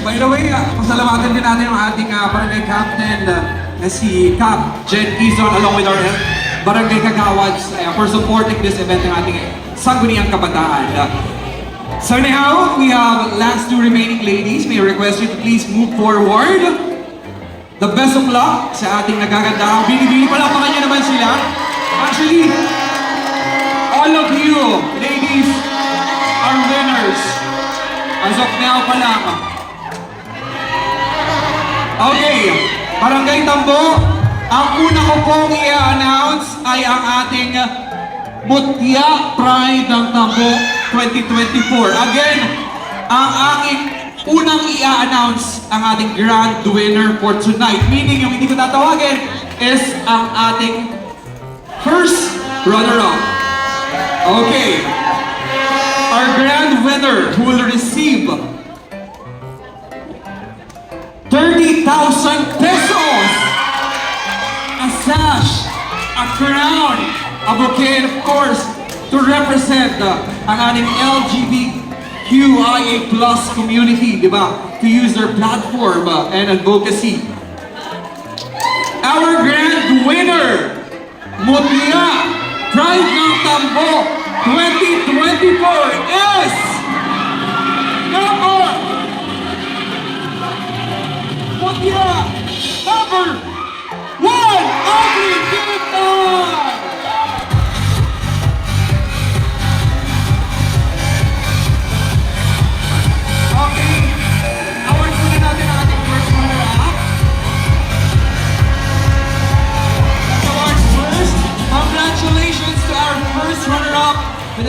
By the way, uh, pasalamatan din natin ang ating uh, barangay captain uh, si Cap Jen Quizon along with our uh, barangay kagawads uh, for supporting this event ng ating sangguniang kabataan. Uh, so now, we have last two remaining ladies. May request you to please move forward. The best of luck sa ating nagaganda. Binibili pa lang niyo naman sila. Actually, all of you, ladies, are winners. As of now pa lang. Okay, Barangay Tambo, ang una ko pong i-announce ay ang ating Mutya Pride ng Tambo 2024. Again, ang aking unang i-announce ang ating grand winner for tonight. Meaning, yung hindi ko tatawagin is ang ating first runner-up. Okay. Our grand winner who will receive 30,000 pesos! A sash, a crown, a bouquet, of course, to represent uh, ang ating LGBTQIA plus community, di ba? To use their platform uh, and advocacy. Our grand winner, Mutya Pride ng Tambo 2024 is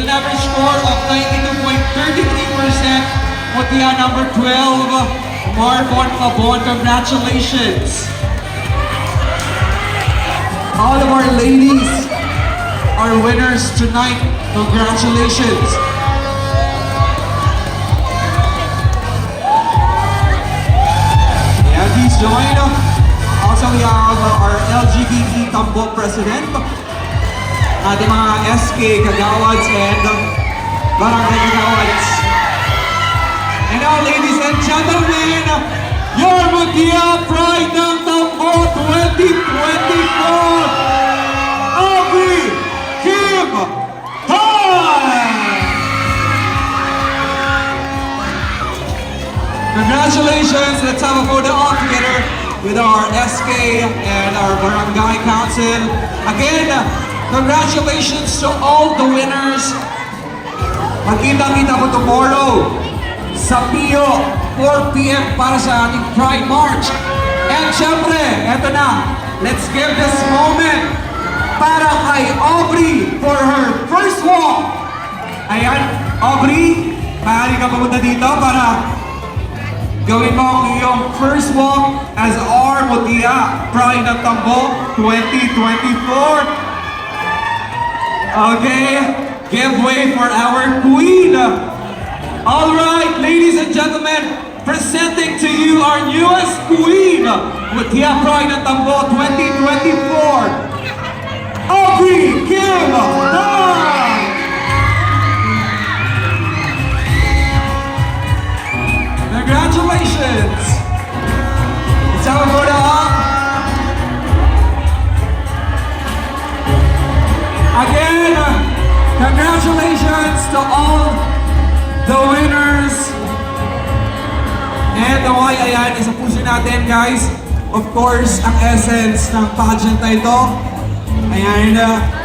an average score of 92.33%. Mutya number 12, Marvon Pabon. Congratulations. All of our ladies are winners tonight. Congratulations. Yeah, please join. Also, we have our LGBT Tambo President, ating mga SK Kagawads and Barangay Kagawads. And now, ladies and gentlemen, your Mutia Pride ng Tambo 2024, Aubrey Kim! Congratulations! Let's have a photo all together with our SK and our Barangay Council. Again, congratulations to all the winners. Magkita-kita po tomorrow sa Pio, 4 p.m. para sa ating Pride March. And syempre, eto na, let's give this moment para kay Aubrey for her first walk. Ayan, Aubrey, maaari ka pumunta dito para Gawin mo ang iyong first walk as our Mutia Pride ng Tambo 2024. Okay, give way for our queen. All right, ladies and gentlemen, presenting to you our newest queen, Mutia Pride ng Tambo Again, congratulations to all the winners. And naway, ayan, isa puso natin guys. Of course, ang essence ng pageant na ito. Ayan, uh,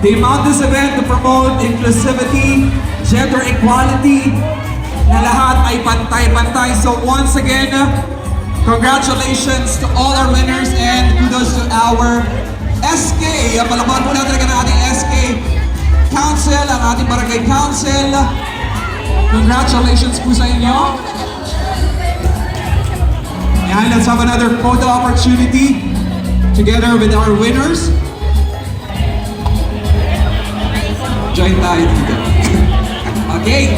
They mount this event to promote inclusivity, gender equality, na lahat ay pantay-pantay. So once again, congratulations to all our winners and kudos to our SK. Palakpakan po natin Council, ang ating Barangay Council. Congratulations po sa inyo. And let's have another photo opportunity together with our winners. Join tayo dito. okay.